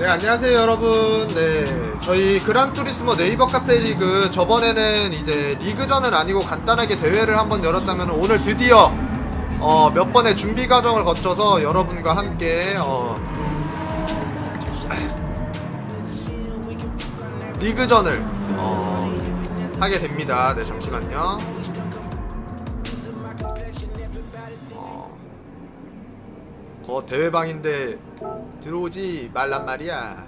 네 안녕하세요 여러분. 네 저희 그란투리스모 네이버 카페 리그 저번에는 이제 리그전은 아니고 간단하게 대회를 한번 열었다면 오늘 드디어 어, 몇 번의 준비 과정을 거쳐서 여러분과 함께 어, 리그전을 어, 하게 됩니다. 네 잠시만요 거 대회방인데 들어오지 말란 말이야.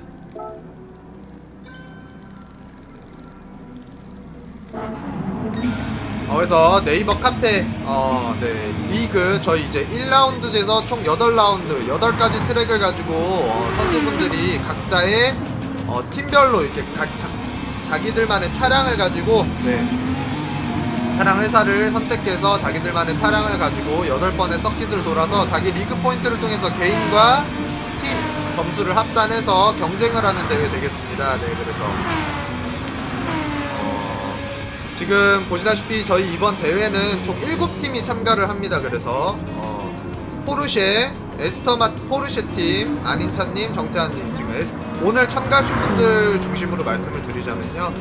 어, 그래서 네이버 카페 어, 네, 리그 저희 이제 1라운드에서 총 8라운드 8가지 트랙을 가지고 어, 선수분들이 각자의 어, 팀별로 이렇게 각 자, 자기들만의 차량을 가지고 네, 차량 회사를 선택해서 자기들만의 차량을 가지고 8번의 서킷을 돌아서 자기 리그 포인트를 통해서 개인과 팀 점수를 합산해서 경쟁을 하는 대회 되겠습니다. 네, 그래서 어, 지금 보시다시피 저희 이번 대회는 총 7팀이 참가를 합니다. 그래서 어, 포르쉐, 에스터마 포르쉐 팀, 안인찬님, 정태환님 지금 에스, 오늘 참가하신 분들 중심으로 말씀을 드리자면요.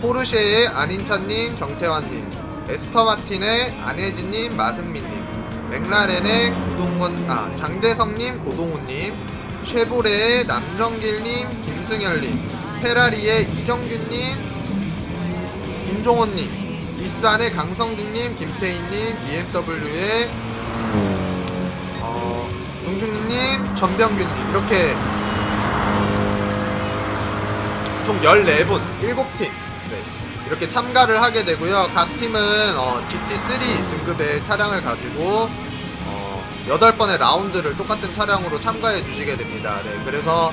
포르쉐의 안인찬님, 정태환님, 에스터 마틴의 안혜진님, 마승민님, 맥라렌의 구동건, 아 장대성님, 고동훈님, 쉐보레의 남정길님, 김승열님, 페라리의 이정균님, 김종원님, 닛산의 강성준님, 김태희님, BMW의 어, 동중님, 전병균님. 이렇게 총 14분, 7팀. 네, 이렇게 참가를 하게 되고요. 각 팀은 어, GT3 등급의 차량을 가지고 어, 8번의 라운드를 똑같은 차량으로 참가해 주시게 됩니다. 네, 그래서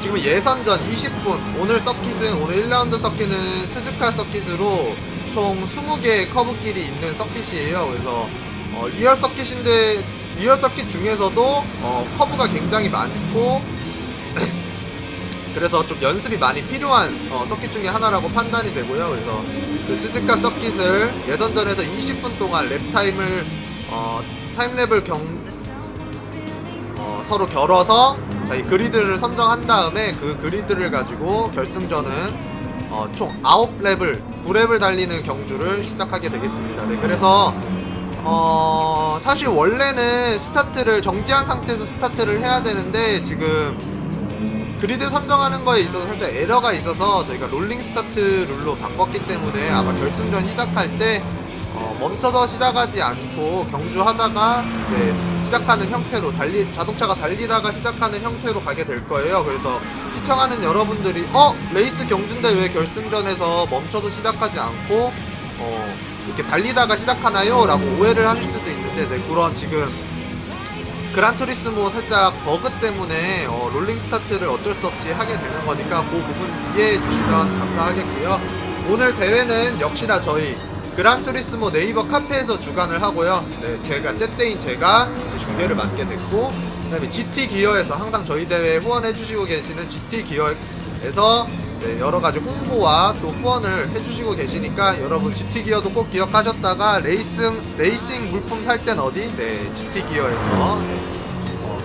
지금 예선전 20분 오늘 서킷은 오늘 1라운드 서킷은 스즈카 서킷으로 총 20개의 커브길이 있는 서킷이에요. 그래서 어, 리얼 서킷인데 리얼 서킷 중에서도 어, 커브가 굉장히 많고 그래서 좀 연습이 많이 필요한 어, 서킷 중에 하나라고 판단이 되고요. 그래서 그 스즈카 서킷을 예선전에서 20분 동안 랩 타임을 어, 타임랩을 경 어, 서로 결어서 자기 그리드를 선정한 다음에 그 그리드를 가지고 결승전은 어, 총 9랩을 9랩을 달리는 경주를 시작하게 되겠습니다. 네, 그래서 어, 사실 원래는 스타트를 정지한 상태에서 스타트를 해야 되는데 지금 그리드 선정하는 거에 있어서 살짝 에러가 있어서 저희가 롤링 스타트 룰로 바꿨기 때문에 아마 결승전 시작할 때 어, 멈춰서 시작하지 않고 경주하다가 이제 시작하는 형태로 달리 자동차가 달리다가 시작하는 형태로 가게 될 거예요. 그래서 시청하는 여러분들이 어 레이스 경주인데 왜 결승전에서 멈춰서 시작하지 않고 어 이렇게 달리다가 시작하나요?라고 오해를 하실 수도 있는데 네, 그런 지금 그란투리스모 살짝 버그 때문에 어, 롤링 스타트를 어쩔 수 없이 하게 되는 거니까 그 부분 이해해 주시면 감사하겠고요. 오늘 대회는 역시나 저희 그란투리스모 네이버 카페에서 주관을 하고요. 네, 제가 때때인 제가 중계를 맡게 됐고 그다음에 GT 기어에서 항상 저희 대회 후원해 주시고 계시는 GT 기어에서 네, 여러 가지 홍보와 또 후원을 해주시고 계시니까 여러분 GT 기어도 꼭 기억하셨다가 레이싱 레이싱 물품 살 땐 어디? 네, GT 기어에서 네, 어,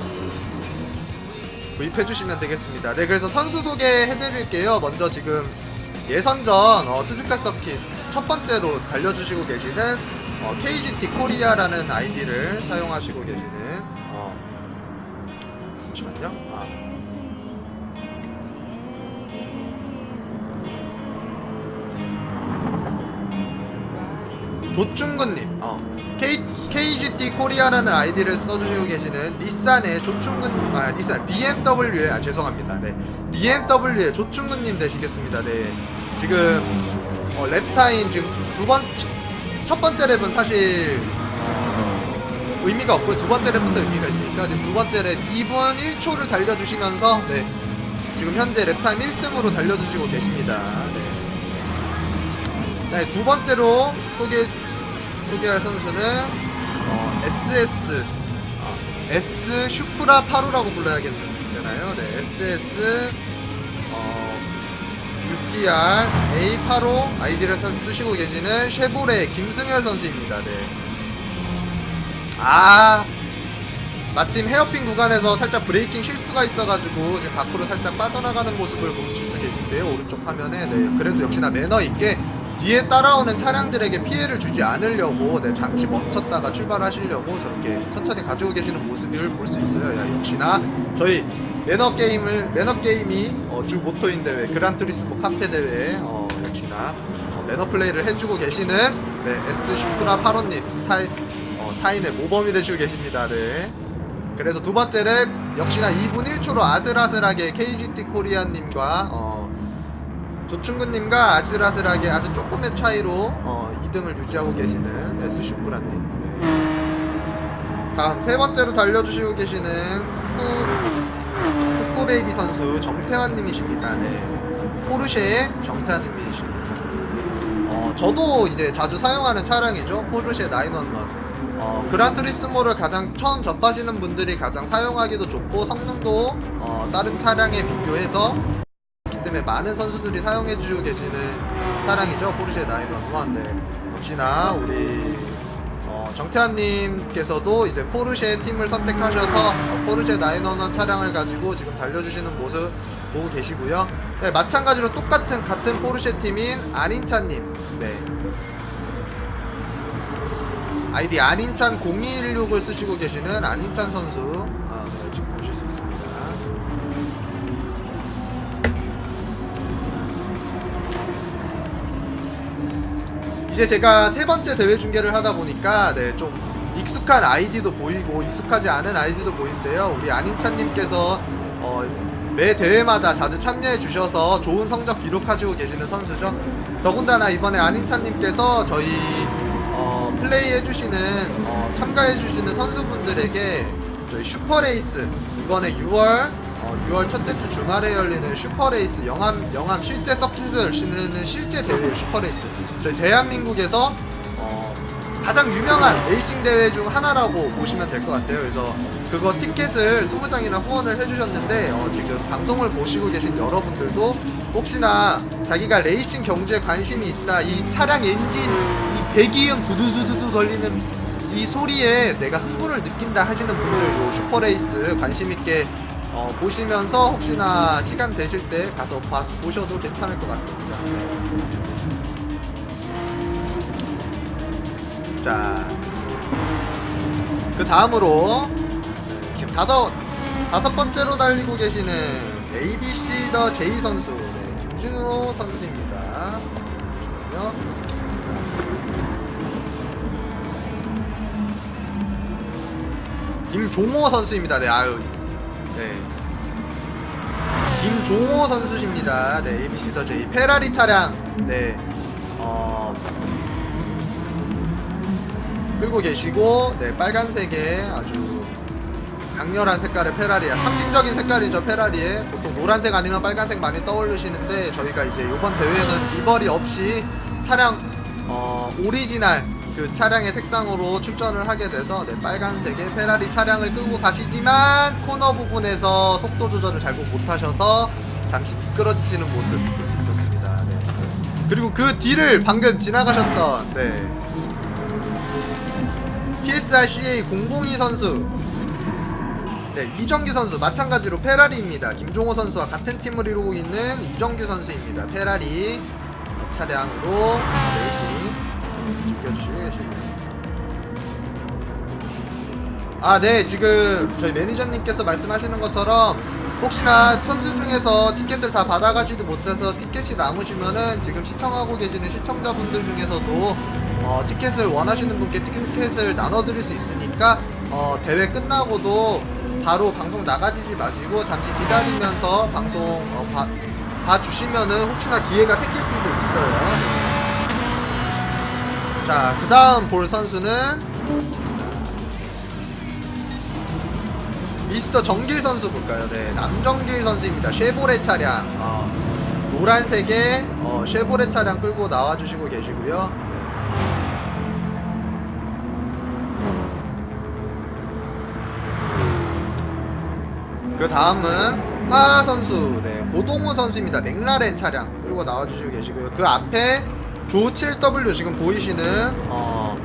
구입해 주시면 되겠습니다. 네, 그래서 선수 소개해 드릴게요. 먼저 지금 예선전 어, 스즈카 서킷 첫 번째로 달려주시고 계시는 어, KGT 코리아라는 아이디를 사용하시고 계시는 조충근님, 어, K, KGT 코리아라는 아이디를 써주시고 계시는 닛산의 조충근, 아, 닛산, BMW의, 아, 죄송합니다. 네. BMW의 조충근님 되시겠습니다. 네. 지금, 어, 랩타임 지금 두 번, 첫 번째 랩은 사실, 어, 의미가 없고요. 두 번째 랩부터 의미가 있으니까 지금 두 번째 랩 2분 1초를 달려주시면서, 네. 지금 현재 랩타임 1등으로 달려주시고 계십니다. 네. 네, 두 번째로 소개 소개할 선수는 어, SS 어, S 슈프라 8호라고 불러야겠나요? 네, SS 어, UTR A85 아이디를 선- 쓰시고 계시는 쉐보레 김승열 선수입니다. 네. 아 마침 헤어핀 구간에서 살짝 브레이킹 실수가 있어가지고 지금 밖으로 살짝 빠져나가는 모습을 보실 수 계신데요 오른쪽 화면에 네 그래도 역시나 매너 있게 뒤에 따라오는 차량들에게 피해를 주지 않으려고 네 잠시 멈췄다가 출발하시려고 저렇게 천천히 가지고 계시는 모습을 볼 수 있어요 야, 역시나 저희 매너 게임을 매너 게임이 어, 주 모토인 대회 그란투리스모 카페 대회에 어, 역시나 어, 매너 플레이를 해주고 계시는 네 에스 슈프라 파로님 타이 어, 타인의 모범이 되시고 계십니다. 네. 그래서 두 번째 랩 역시나 2분 1초로 아슬아슬하게 KGT 코리아님과 어, 조충근님과 아슬아슬하게 아주 조금의 차이로 어, 2등을 유지하고 계시는 에스 슈프라님. 네. 다음 세 번째로 달려주시고 계시는 꾹꾹 꾹꾹 베이비 선수 정태환님이십니다. 네. 포르쉐의 정태환님이십니다. 어, 저도 이제 자주 사용하는 차량이죠. 포르쉐 911. 어, 그란투리스모를 가장 처음 접하시는 분들이 가장 사용하기도 좋고 성능도 어, 다른 차량에 비교해서 때문에 많은 선수들이 사용해주고 계시는 차량이죠. 포르쉐 911. 네. 역시나 우리 어, 정태환님께서도 이제 포르쉐 팀을 선택하셔서 어, 포르쉐 911 차량을 가지고 지금 달려주시는 모습 보고 계시고요. 네, 마찬가지로 똑같은 같은 포르쉐 팀인 안인찬님. 네. 아이디 안인찬 0216을 쓰시고 계시는 안인찬 선수 이제 제가 세 번째 대회 중계를 하다 보니까 네, 좀 익숙한 아이디도 보이고 익숙하지 않은 아이디도 보이는데요. 우리 안인찬님께서 어, 매 대회마다 자주 참여해 주셔서 좋은 성적 기록하시고 계시는 선수죠. 더군다나 이번에 안인찬님께서 저희 어, 플레이 해 주시는 어, 참가해 주시는 선수분들에게 저희 슈퍼레이스 이번에 6월 어, 6월 첫째 주 주말에 열리는 슈퍼레이스 영암 영암 실제 서킷을 열리는 실제 대회 슈퍼레이스 저희 대한민국에서 어, 가장 유명한 레이싱 대회 중 하나라고 보시면 될 것 같아요. 그래서 그거 티켓을 20장이나 후원을 해주셨는데 어, 지금 방송을 보시고 계신 여러분들도 혹시나 자기가 레이싱 경주에 관심이 있다 이 차량 엔진 이 배기음 두두두두두 걸리는 이 소리에 내가 흥분을 느낀다 하시는 분들도 슈퍼레이스 관심 있게 어, 보시면서 혹시나 시간 되실 때 가서 봐, 보셔도 괜찮을 것 같습니다. 자, 그 다음으로 네, 지금 다섯 다섯 번째로 달리고 계시는 ABC 더 J 선수 네, 김준호 선수입니다. 잠시만요. 김종호 선수입니다. 네, 아유, 네. 김종호 선수십니다. 네, ABC 더 J 페라리 차량, 네, 어, 끌고 계시고 네 빨간색의 아주 강렬한 색깔의 페라리야 상징적인 색깔이죠 페라리에 보통 노란색 아니면 빨간색 많이 떠올리시는데 저희가 이제 이번 대회는 리버리 없이 차량 어, 오리지널 그 차량의 색상으로 출전을 하게 돼서 네, 빨간색의 페라리 차량을 끌고 가시지만 코너 부분에서 속도 조절을 잘 못하셔서 잠시 미끄러지시는 모습 볼 수 있었습니다. 네. 그리고 그 뒤를 방금 지나가셨던 네, PSRCA 002 선수 네, 이정규 선수 마찬가지로 페라리입니다. 김종호 선수와 같은 팀을 이루고 있는 이정규 선수입니다. 페라리 차량으로 레이싱 계십니다. 아, 네, 지금 저희 매니저님께서 말씀하시는 것처럼 혹시나 선수 중에서 티켓을 다 받아가지도 못해서 티켓이 남으시면은 지금 시청하고 계시는 시청자분들 중에서도 어, 티켓을 원하시는 분께 티켓을 나눠드릴 수 있으니까 어, 대회 끝나고도 바로 방송 나가지지 마시고 잠시 기다리면서 방송 어, 봐, 봐주시면은 혹시나 기회가 생길 수도 있어요. 자, 그 다음 볼 선수는 미스터 정길 선수 볼까요? 네, 남정길 선수입니다. 쉐보레 차량, 어, 노란색의 어, 쉐보레 차량 끌고 나와주시고 계시고요. 네. 그 다음은 하 선수, 네, 고동우 선수입니다. 맥라렌 차량 끌고 나와주시고 계시고요. 그 앞에 조 7W 지금 보이시는 어,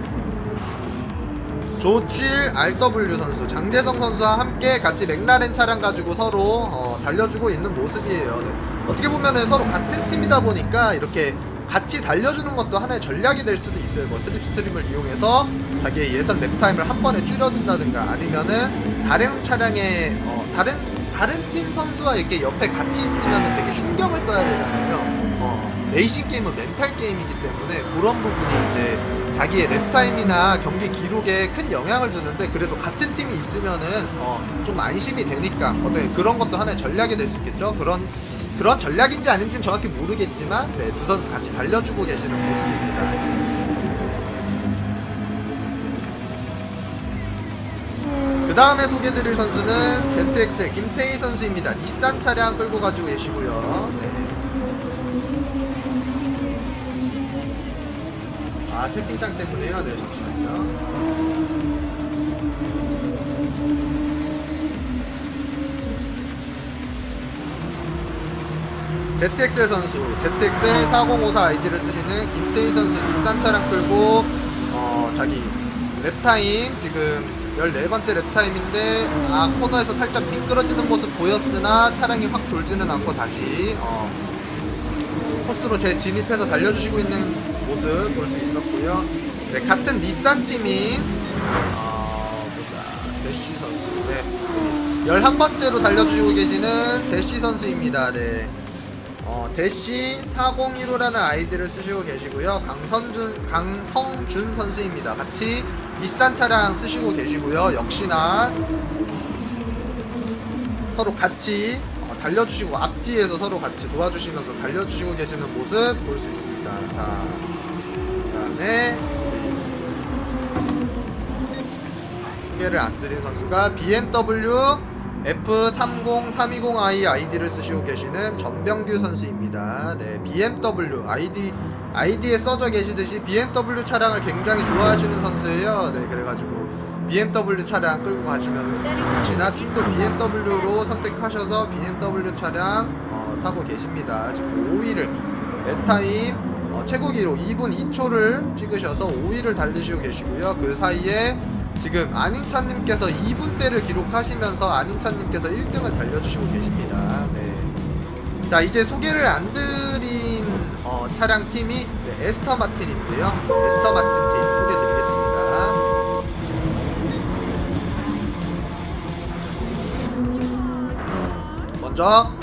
조칠 RW 선수 장대성 선수와 함께 같이 맥라렌 차량 가지고 서로 어, 달려주고 있는 모습이에요. 네. 어떻게 보면은 서로 같은 팀이다 보니까 이렇게 같이 달려주는 것도 하나의 전략이 될 수도 있어요. 뭐 슬립스트림을 이용해서 자기의 예선 랩타임을 한 번에 줄여준다든가 아니면은 다른 차량에 어, 다른 다른 팀 선수와 이렇게 옆에 같이 있으면 되게 신경을 써야 되잖아요. 어, 레이싱 게임은 멘탈 게임이기 때문에 그런 부분이 이제 자기의 랩타임이나 경기 기록에 큰 영향을 주는데 그래도 같은 팀이 있으면은 어, 좀 안심이 되니까 어떻게 그런 것도 하나의 전략이 될 수 있겠죠. 그런 그런 전략인지 아닌지는 정확히 모르겠지만 네, 두 선수 같이 달려주고 계시는 모습입니다. 그 다음에 소개드릴 선수는 ZX의 김태희 선수입니다. 닛산 차량 끌고 가지고 계시고요. 네. 아 채팅창 때문에요. 네 잠시만요. ZXL 선수, ZXL 4054 아이디를 쓰시는 김태희 선수 닛산 차량 끌고 어 자기 랩타임 지금 14번째 랩타임인데 아 코너에서 살짝 미끄러지는 모습 보였으나 차량이 확 돌지는 않고 다시 어 코스로 재진입해서 달려주시고 있는 모습 볼 수 있었고요. 네, 같은 닛산 팀인 어, 보자 대쉬 선수. 네. 11번째로 달려주시고 계시는 대쉬 선수입니다. 네. 어, 대쉬 401호라는 아이디를 쓰시고 계시고요. 강선준, 강성준 선수입니다. 같이 닛산 차량 쓰시고 계시고요. 역시나 서로 같이 어, 달려주시고 앞뒤에서 서로 같이 도와주시면서 달려주시고 계시는 모습 볼 수 있습니다. 자, 그 다음에 소개를 안 드린 선수가 BMW F30320i 아이디를 쓰시고 계시는 전병규 선수입니다. 네, BMW 아이디 아이디에 써져 계시듯이 BMW 차량을 굉장히 좋아하시는 선수예요. 네, 그래가지고 BMW 차량 끌고 가시면 혹시나 팀도 BMW로 선택하셔서 BMW 차량 어, 타고 계십니다. 지금 5위를 랩타임 어, 최고 기록 2분 2초를 찍으셔서 5위를 달리시고 계시고요. 그 사이에 지금 안인찬님께서 2분대를 기록하시면서 안인찬님께서 1등을 달려주시고 계십니다. 네. 자 이제 소개를 안 드린 어, 차량 팀이 네, 에스터 마틴인데요. 네, 에스터 마틴 팀 소개드리겠습니다. 먼저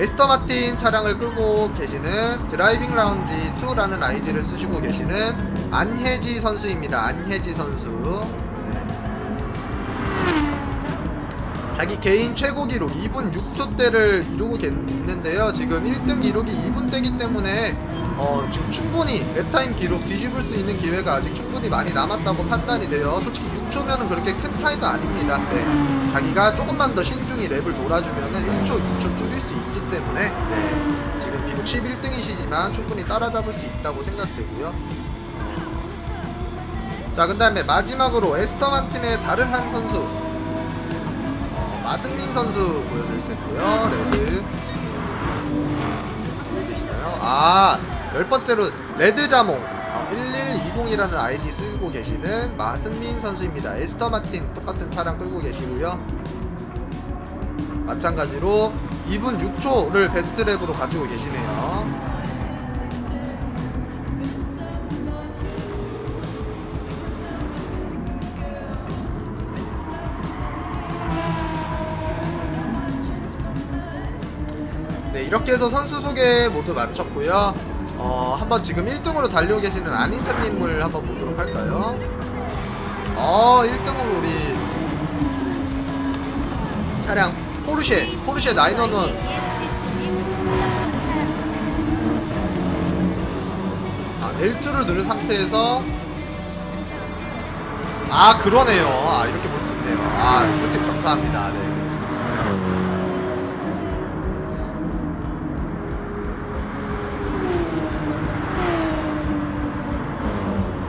에스터 마틴 차량을 끌고 계시는 드라이빙 라운지 2라는 아이디를 쓰시고 계시는 안혜지 선수입니다. 안혜지 선수. 네. 자기 개인 최고 기록 2분 6초대를 이루고 있는데요. 지금 1등 기록이 2분대기 때문에 어, 지금 충분히 랩타임 기록 뒤집을 수 있는 기회가 아직 충분히 많이 남았다고 판단이 돼요. 솔직히 6초면은 그렇게 큰 차이도 아닙니다. 네. 자기가 조금만 더 신중히 랩을 돌아주면은 1초, 2초 줄일 수 때문에 네. 지금 비록 11등이시지만 충분히 따라잡을 수 있다고 생각되고요. 자, 그 다음에 마지막으로 에스터만 팀의 다른 한 선수 어, 마승민 선수 보여드릴 텐데요. 레드 뒤에 계시나요? 아, 열 번째로 레드 자몽 어, 1120이라는 아이디 쓰고 계시는 마승민 선수입니다. 에스터 마틴 똑같은 차량 끌고 계시고요. 마찬가지로 2분 6초를 베스트 랩으로 가지고 계시네요. 네, 이렇게 해서 선수 소개 모두 마쳤고요. 어, 한번 지금 1등으로 달리고 계시는 안인찬님을 한번 보도록 할까요? 어, 1등으로 우리 차량 포르쉐, 포르쉐 911. 아, 벨트를 누른 상태에서 아, 그러네요. 아, 이렇게 볼 수 있네요. 아, 꿀팁 감사합니다. 네.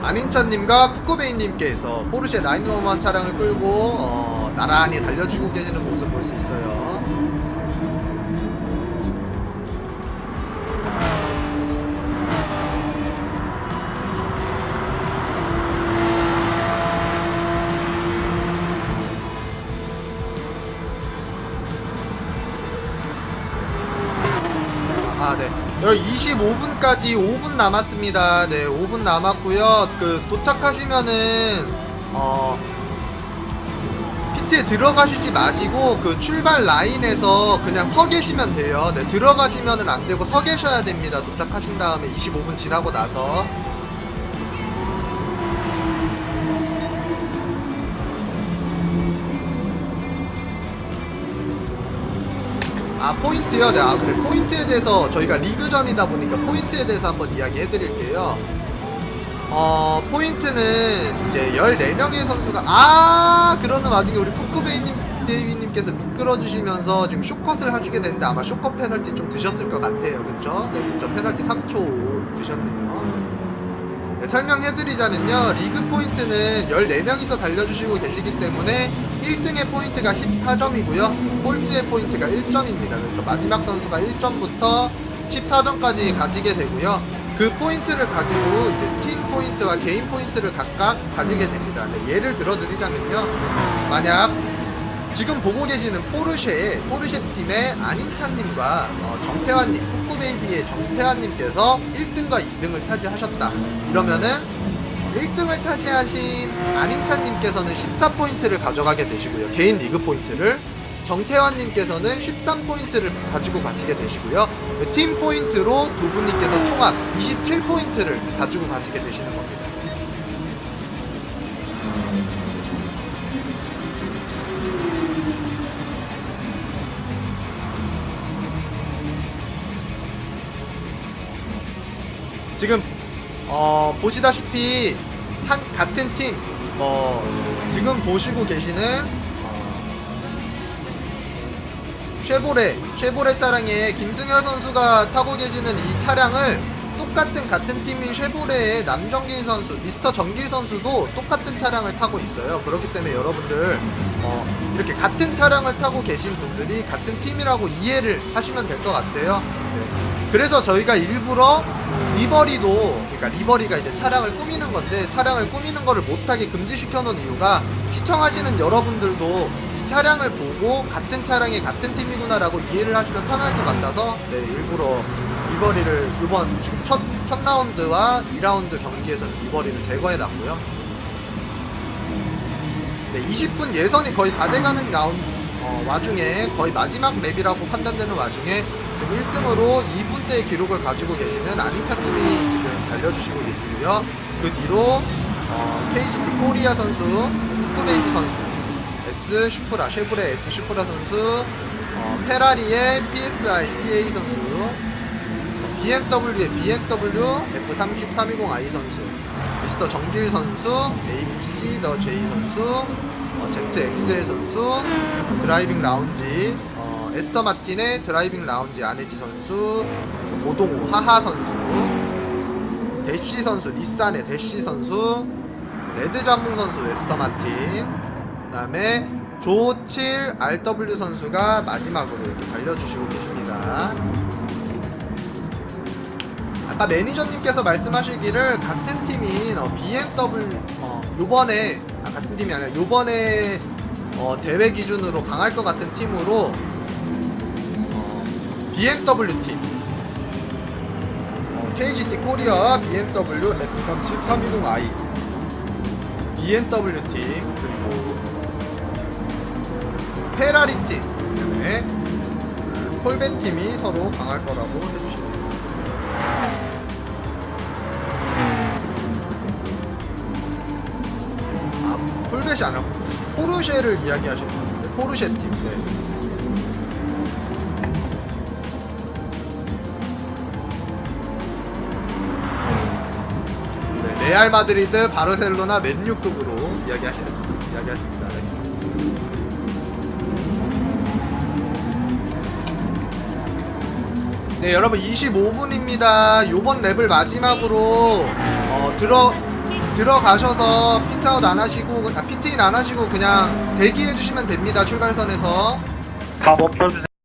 안인찬님과 쿠코베이님께서 포르쉐 911 차량을 끌고 어, 나란히 달려주고 계시는 모습 볼 5분까지 5분 남았습니다. 네, 5분 남았고요. 그 도착하시면은 어 피트에 들어가시지 마시고 그 출발 라인에서 그냥 서 계시면 돼요. 네, 들어가시면은 안 되고 서 계셔야 됩니다. 도착하신 다음에 25분 지나고 나서 아 포인트요? 네, 아 그래 포인트에 대해서 저희가 리그전이다 보니까 포인트에 대해서 한번 이야기해 드릴게요 어 포인트는 이제 14명의 선수가 아 그러는 와중에 우리 쿠쿠베이님 데이비님께서 미끄러 주시면서 지금 쇼컷을 하시게 되는데 아마 쇼컷 페널티 좀 드셨을 것 같아요 그쵸? 네 그쵸 페널티 3초 드셨네요 네. 네, 설명해드리자면요 리그 포인트는 14명이서 달려주시고 계시기 때문에 1등의 포인트가 14점이고요. 꼴찌의 포인트가 1점입니다. 그래서 마지막 선수가 1점부터 14점까지 가지게 되고요. 그 포인트를 가지고 이제 팀 포인트와 개인 포인트를 각각 가지게 됩니다. 네, 예를 들어 드리자면요. 만약 지금 보고 계시는 포르쉐 포르쉐 팀의 안인찬님과 어, 정태환님 쿠쿠베이비의 정태환님께서 1등과 2등을 차지하셨다. 이러면은 1등을 차지하신 안인찬님께서는 14포인트를 가져가게 되시고요. 개인 리그 포인트를. 정태환님께서는 13포인트를 가지고 가시게 되시고요. 팀 포인트로 두 분님께서 총합 27포인트를 가지고 가시게 되시는 겁니다 어, 보시다시피 한 같은 팀, 뭐 지금 보시고 계시는 어, 쉐보레, 쉐보레 차량에 김승열 선수가 타고 계시는 이 차량을 똑같은 같은 팀인 쉐보레의 남정길 선수, 미스터 정길 선수도 똑같은 차량을 타고 있어요. 그렇기 때문에 여러분들 어, 이렇게 같은 차량을 타고 계신 분들이 같은 팀이라고 이해를 하시면 될 것 같아요. 네. 그래서 저희가 일부러 리버리도 그러니까 리버리가 이제 차량을 꾸미는 건데 차량을 꾸미는 거를 못하게 금지시켜 놓은 이유가 시청하시는 여러분들도 이 차량을 보고 같은 차량이 같은 팀이구나라고 이해를 하시면 편할 것 같아서 네 일부러 리버리를 이번 지금 첫, 첫 라운드와 2라운드 경기에서는 리버리를 제거해 놨고요. 네 20분 예선이 거의 다 돼가는 라운 어, 와중에 거의 마지막 랩이라고 판단되는 와중에 지금 1등으로 2분대의 기록을 가지고 계시는 안인찬님이 지금 달려주시고 계시고요. 그 뒤로 어, KGT 코리아 선수, 쿠쿠베이비 선수, S 슈프라, 쉐브레 S 슈프라 선수, 어, 페라리의 PSI CA 선수, BMW의 BMW F30320i 선수, 미스터 정길 선수, ABC 더 J 선수, 어, ZXL 선수, 드라이빙 라운지, 어, 에스터 마틴의 드라이빙 라운지 안혜지 선수, 고동우 하하 선수, 대쉬 선수, 닛산의 대쉬 선수, 레드 잠봉 선수 에스터 마틴, 그다음에 조7 RW 선수가 마지막으로 이렇게 달려주시고 계십니다. 아까 매니저님께서 말씀하시기를 같은 팀인 어, BMW 어, 요번에 아, 같은 팀이 아니라 요번에 어, 대회 기준으로 강할 것 같은 팀으로 어, BMW 팀 어, KGT 코리아 BMW F37310i BMW 팀 그리고 페라리 팀 때문에 콜벤 팀이 서로 강할 거라고 해주시면 됩니다. 아, 폴벳이 아니라 포르쉐를 이야기하시는 분인데 포르쉐 팀. 네. 레알 마드리드, 바르셀로나, 맨유급으로 이야기하시는 이야기하십니다. 네. 네, 여러분 25분입니다. 요번 랩을 마지막으로 어, 들어 들어가셔서 피트아웃 안 하시고 아, 피트인 안 하시고 그냥 대기해 주시면 됩니다. 출발선에서 다 멈춰주세요.